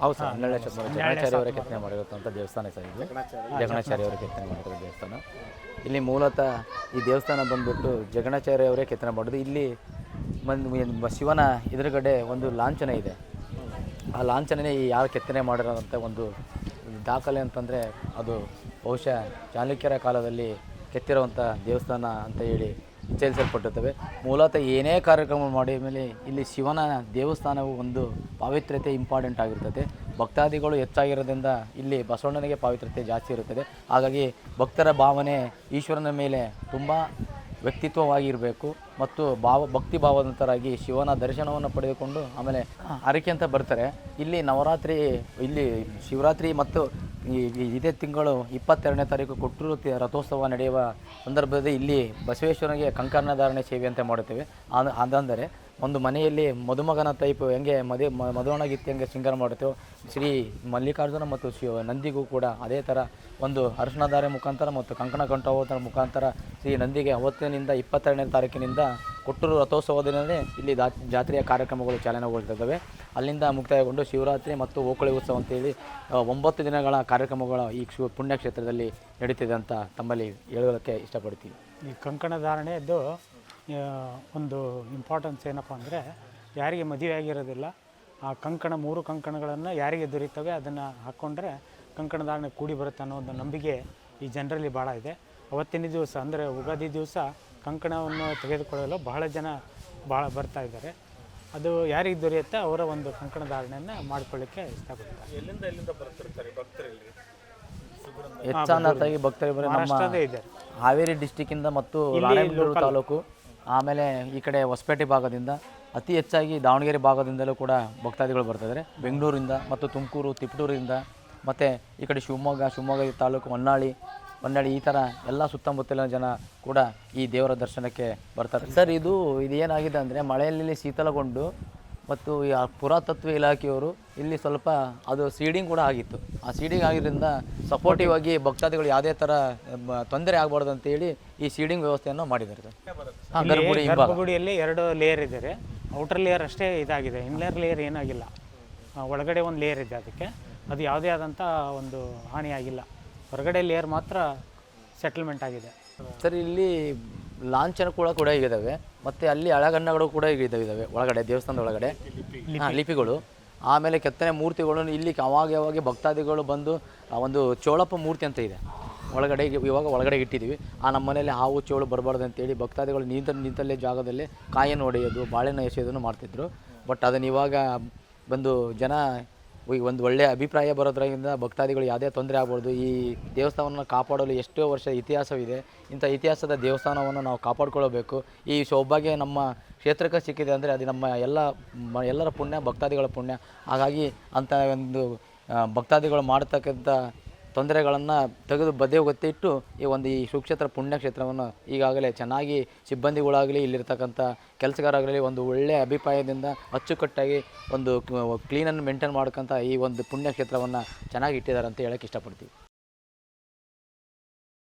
ಹೌದು ಸರ್ ಹನ್ನೆರಡನೇ ಶತಮಾನ ಜಗಣಾಚಾರ್ಯ ಅವರ ಕೆತ್ತನೆ ಮಾಡಿರುವಂಥ ದೇವಸ್ಥಾನ ಸರ್ ಇದು ಜಗಣಾಚಾರ್ಯ ಅವರ ಕೆತ್ತನೆ ಮಾಡಿರೋ ದೇವಸ್ಥಾನ. ಇಲ್ಲಿ ಮೂಲತಃ ಈ ದೇವಸ್ಥಾನ ಬಂದ್ಬಿಟ್ಟು ಜಗಣಾಚಾರ್ಯ ಅವರೇ ಕೆತ್ತನೆ ಮಾಡೋದು ಇಲ್ಲಿ ಒಂದು ಶಿವನ ಎದುರುಗಡೆ ಒಂದು ಲಾಂಛನ ಇದೆ. ಆ ಲಾಂಛನನೇ ಈ ಯಾರು ಕೆತ್ತನೆ ಮಾಡಿರೋಂಥ ಒಂದು ದಾಖಲೆ ಅಂತಂದರೆ ಅದು ಬಹುಶಃ ಚಾಲುಕ್ಯರ ಕಾಲದಲ್ಲಿ ಕೆತ್ತಿರುವಂಥ ದೇವಸ್ಥಾನ ಅಂತ ಹೇಳಿ ವಿಚಾರಿಸಲ್ಪಟ್ಟಿರ್ತವೆ ಮೂಲತಃ ಏನೇ ಕಾರ್ಯಕ್ರಮ ಮಾಡಿ ಮೇಲೆ ಇಲ್ಲಿ ಶಿವನ ದೇವಸ್ಥಾನವು ಒಂದು ಪಾವಿತ್ರ್ಯತೆ ಇಂಪಾರ್ಟೆಂಟ್ ಆಗಿರ್ತದೆ. ಭಕ್ತಾದಿಗಳು ಹೆಚ್ಚಾಗಿರೋದ್ರಿಂದ ಇಲ್ಲಿ ಬಸವಣ್ಣನಿಗೆ ಪಾವಿತ್ರ್ಯತೆ ಜಾಸ್ತಿ ಇರುತ್ತದೆ. ಹಾಗಾಗಿ ಭಕ್ತರ ಭಾವನೆ ಈಶ್ವರನ ಮೇಲೆ ತುಂಬ ವ್ಯಕ್ತಿತ್ವವಾಗಿರಬೇಕು ಮತ್ತು ಭಾವ, ಭಕ್ತಿ ಭಾವದಂತರಾಗಿ ಶಿವನ ದರ್ಶನವನ್ನು ಪಡೆದುಕೊಂಡು ಆಮೇಲೆ ಹರಕೆ ಅಂತ ಬರ್ತಾರೆ. ಇಲ್ಲಿ ನವರಾತ್ರಿ, ಇಲ್ಲಿ ಶಿವರಾತ್ರಿ ಮತ್ತು ಈ ಇದೇ ತಿಂಗಳು ಇಪ್ಪತ್ತೆರಡನೇ ತಾರೀಕು ಕೊಟ್ಟೂರು ರಥೋತ್ಸವ ನಡೆಯುವ ಸಂದರ್ಭದಲ್ಲಿ ಇಲ್ಲಿ ಬಸವೇಶ್ವರನಿಗೆ ಕಂಕರ್ಣಧಾರಣೆ ಸೇವೆ ಅಂತ ಮಾಡುತ್ತೇವೆ. ಅಂದ ಅದಂದರೆ ಒಂದು ಮನೆಯಲ್ಲಿ ಮದುಮಗನ ಟೈಪ್ ಹೆಂಗೆ ಮದುವೆ ಮದುವಣ ಗೀತೆ ಹೆಂಗೆ ಶೃಂಗಾರ ಮಾಡ್ತೇವೆ ಶ್ರೀ ಮಲ್ಲಿಕಾರ್ಜುನ ಮತ್ತು ಶಿವ ನಂದಿಗೂ ಕೂಡ ಅದೇ ಥರ ಒಂದು ಅರ್ಶನಧಾರೆ ಮುಖಾಂತರ ಮತ್ತು ಕಂಕಣ ಕಂಠೋತ್ತರ ಮುಖಾಂತರ ಶ್ರೀ ನಂದಿಗೆ ಅವತ್ತಿನಿಂದ ಇಪ್ಪತ್ತೆರಡನೇ ತಾರೀಕಿನಿಂದ ಕೊಟ್ಟೂರು ರಥೋತ್ಸವದಿಂದಲೇ ಇಲ್ಲಿ ಜಾತ್ರೆಯ ಕಾರ್ಯಕ್ರಮಗಳು ಚಾಲನೆಗೊಳ್ತಿದ್ದಾವೆ ಅಲ್ಲಿಂದ ಮುಕ್ತಾಯಗೊಂಡು ಶಿವರಾತ್ರಿ ಮತ್ತು ಓಕುಳಿ ಉತ್ಸವ ಅಂತೇಳಿ ಒಂಬತ್ತು ದಿನಗಳ ಕಾರ್ಯಕ್ರಮಗಳು ಈ ಶಿವ ಪುಣ್ಯಕ್ಷೇತ್ರದಲ್ಲಿ ನಡೀತಿದೆ ಅಂತ ತಮ್ಮಲ್ಲಿ ಹೇಳೋದಕ್ಕೆ ಇಷ್ಟಪಡ್ತೀವಿ ಈ ಕಂಕಣ ಧಾರಣೆಯದ್ದು ಒಂದು ಇಂಪಾರ್ಟೆನ್ಸ್ ಏನಪ್ಪ ಅಂದರೆ ಯಾರಿಗೆ ಮದುವೆ ಆಗಿರೋದಿಲ್ಲ ಆ ಕಂಕಣ ಮೂರು ಕಂಕಣಗಳನ್ನು ಯಾರಿಗೆ ದೊರೀತವೆ ಅದನ್ನು ಹಾಕ್ಕೊಂಡ್ರೆ ಕಂಕಣಧಾರಣೆ ಕೂಡಿ ಬರುತ್ತೆ ಅನ್ನೋ ಒಂದು ನಂಬಿಕೆ ಈ ಜನರಲ್ಲಿ ಭಾಳ ಇದೆ. ಅವತ್ತಿನ ದಿವಸ ಅಂದರೆ ಉಗಾದಿ ದಿವಸ ಕಂಕಣವನ್ನು ತೆಗೆದುಕೊಳ್ಳಲು ಬಹಳ ಜನ ಭಾಳ ಬರ್ತಾ ಇದ್ದಾರೆ. ಅದು ಯಾರಿಗೆ ದೊರೆಯುತ್ತೆ ಅವರ ಒಂದು ಕಂಕಣ ಧಾರಣೆಯನ್ನು ಮಾಡ್ಕೊಳ್ಳಿಕ್ಕೆ ಇಷ್ಟಪಡ್ತಾರೆ ಎಲ್ಲಿಂದ ಎಲ್ಲಿಂದ ಬರ್ತಿರ್ತಾರೆ ಭಕ್ತರಲ್ಲಿ? ಹೆಚ್ಚಾಗಿ ಭಕ್ತರು ಬರೀ ನಮ್ಮ ಮಹಾರಾಷ್ಟ್ರದೇ ಇದೆ. ಹಾವೇರಿ ಡಿಸ್ಟಿಕ್ಕಿಂದ ಮತ್ತು ತಾಲೂಕು. ಆಮೇಲೆ ಈ ಕಡೆ ಹೊಸಪೇಟೆ ಭಾಗದಿಂದ ಅತಿ ಹೆಚ್ಚಾಗಿ ದಾವಣಗೆರೆ ಭಾಗದಿಂದಲೂ ಕೂಡ ಭಕ್ತಾದಿಗಳು ಬರ್ತಿದ್ದಾರೆ ಬೆಂಗಳೂರಿಂದ ಮತ್ತು ತುಮಕೂರು, ತಿಪಟೂರಿಂದ ಮತ್ತು ಈ ಕಡೆ ಶಿವಮೊಗ್ಗ ಶಿವಮೊಗ್ಗ ತಾಲೂಕು ಹೊನ್ನಾಳಿ ಹೊನ್ನಾಳಿ ಈ ಥರ ಎಲ್ಲ ಸುತ್ತಮುತ್ತಲಿನ ಜನ ಕೂಡ ಈ ದೇವರ ದರ್ಶನಕ್ಕೆ ಬರ್ತಾರೆ. ಸರ್, ಇದು ಇದು ಏನಾಗಿದೆ ಅಂದರೆ ಮಳೆಯಲ್ಲಿ ಶೀತಲಗೊಂಡು ಮತ್ತು ಆ ಪುರಾತತ್ವ ಇಲಾಖೆಯವರು ಇಲ್ಲಿ ಸ್ವಲ್ಪ ಅದು ಸೀಡಿಂಗ್ ಕೂಡ ಆಗಿತ್ತು. ಆ ಸೀಡಿಂಗ್ ಆಗಿದ್ದರಿಂದ ಸಪೋರ್ಟಿವ್ ಆಗಿ ಭಕ್ತಾದಿಗಳು ಯಾವುದೇ ಥರ ತೊಂದರೆ ಆಗಬಾರ್ದು ಅಂತೇಳಿ ಈ ಸೀಡಿಂಗ್ ವ್ಯವಸ್ಥೆಯನ್ನು ಮಾಡಿದ್ದಾರೆ ಸರ್. ಗರ್ಭಗುಡಿ ಗರ್ಭಗುಡಿಯಲ್ಲಿ ಎರಡು ಲೇಯರ್ ಇದ್ದಾರೆ ಔಟರ್ ಲೇಯರ್ ಅಷ್ಟೇ ಇದಾಗಿದೆ. ಇನ್ನರ್ ಲೇಯರ್ ಏನಾಗಿಲ್ಲ. ಒಳಗಡೆ ಒಂದು ಲೇಯರ್ ಇದೆ ಅದಕ್ಕೆ. ಅದು ಯಾವುದೇ ಆದಂಥ ಒಂದು ಹಾನಿಯಾಗಿಲ್ಲ. ಹೊರಗಡೆ ಲೇಯರ್ ಮಾತ್ರ ಸೆಟಲ್ಮೆಂಟ್ ಆಗಿದೆ. ಸರ್ ಇಲ್ಲಿ ಲಾಂಛನ ಕೂಡ ಕೂಡ ಈಗಿದ್ದಾವೆ ಮತ್ತು ಅಲ್ಲಿ ಅಳಗನ್ನಗಳು ಕೂಡ ಇದ್ದಾವೆ ಇದ್ದಾವೆ ಒಳಗಡೆ ದೇವಸ್ಥಾನದ ಒಳಗಡೆ. ಹಾಂ ಲಿಪಿಗಳು. ಆಮೇಲೆ ಕೆತ್ತನೆ ಮೂರ್ತಿಗಳು ಇಲ್ಲಿ ಅವಾಗ ಯಾವಾಗ ಭಕ್ತಾದಿಗಳು ಬಂದು ಆ ಒಂದು ಚೋಳಪ್ಪ ಮೂರ್ತಿ ಅಂತ ಇದೆ. ಒಳಗಡೆ ಇವಾಗ ಒಳಗಡೆ ಇಟ್ಟಿದ್ದೀವಿ ಆ ನಮ್ಮ ಮನೇಲಿ ಹಾವು ಚೋಳು ಬರಬಾರ್ದು ಅಂತೇಳಿ ಭಕ್ತಾದಿಗಳು ನಿಂತ ನಿಂತಲ್ಲೇ ಜಾಗದಲ್ಲಿ ಕಾಯನ್ನು ಹೊಡೆಯೋದು ಬಾಳೆಹಣ್ಣು ಎಸೆಯೋದನ್ನು ಮಾಡ್ತಿದ್ರು. ಬಟ್ ಅದನ್ನು ಇವಾಗ ಬಂದು ಜನ ಈ ಒಂದು ಒಳ್ಳೆಯ ಅಭಿಪ್ರಾಯ ಬರೋದ್ರಿಂದ ಭಕ್ತಾದಿಗಳು ಯಾವುದೇ ತೊಂದರೆ ಆಗ್ಬಾರ್ದು. ಈ ದೇವಸ್ಥಾನವನ್ನು ಕಾಪಾಡಲು ಎಷ್ಟೋ ವರ್ಷ ಇತಿಹಾಸವಿದೆ. ಇಂಥ ಇತಿಹಾಸದ ದೇವಸ್ಥಾನವನ್ನು ನಾವು ಕಾಪಾಡ್ಕೊಳ್ಬೇಕು. ಈ ಸೌಭಾಗ್ಯ ನಮ್ಮ ಕ್ಷೇತ್ರಕ್ಕೆ ಸಿಕ್ಕಿದೆ ಅಂದರೆ ಅದು ನಮ್ಮ ಎಲ್ಲ, ಎಲ್ಲರ ಪುಣ್ಯ, ಭಕ್ತಾದಿಗಳ ಪುಣ್ಯ. ಹಾಗಾಗಿ ಅಂಥ ಒಂದು ಭಕ್ತಾದಿಗಳು ಮಾಡ್ತಕ್ಕಂಥ ತೊಂದರೆಗಳನ್ನು ತೆಗೆದು ಬದೇ ಗೊತ್ತಿಟ್ಟು ಈ ಒಂದು ಈ ಸುಕ್ಷೇತ್ರ ಪುಣ್ಯಕ್ಷೇತ್ರವನ್ನು ಈಗಾಗಲೇ ಚೆನ್ನಾಗಿ ಸಿಬ್ಬಂದಿಗಳಾಗಲಿ ಇಲ್ಲಿರ್ತಕ್ಕಂಥ ಕೆಲಸಗಾರರಾಗಲಿ ಒಂದು ಒಳ್ಳೆಯ ಅಭಿಪ್ರಾಯದಿಂದ ಅಚ್ಚುಕಟ್ಟಾಗಿ ಒಂದು ಕ್ಲೀನನ್ನು ಮೇಂಟೈನ್ ಮಾಡ್ಕೊಂತ ಈ ಒಂದು ಪುಣ್ಯಕ್ಷೇತ್ರವನ್ನು ಚೆನ್ನಾಗಿ ಇಟ್ಟಿದ್ದಾರೆ ಅಂತ ಹೇಳಕ್ಕೆ ಇಷ್ಟಪಡ್ತೀವಿ.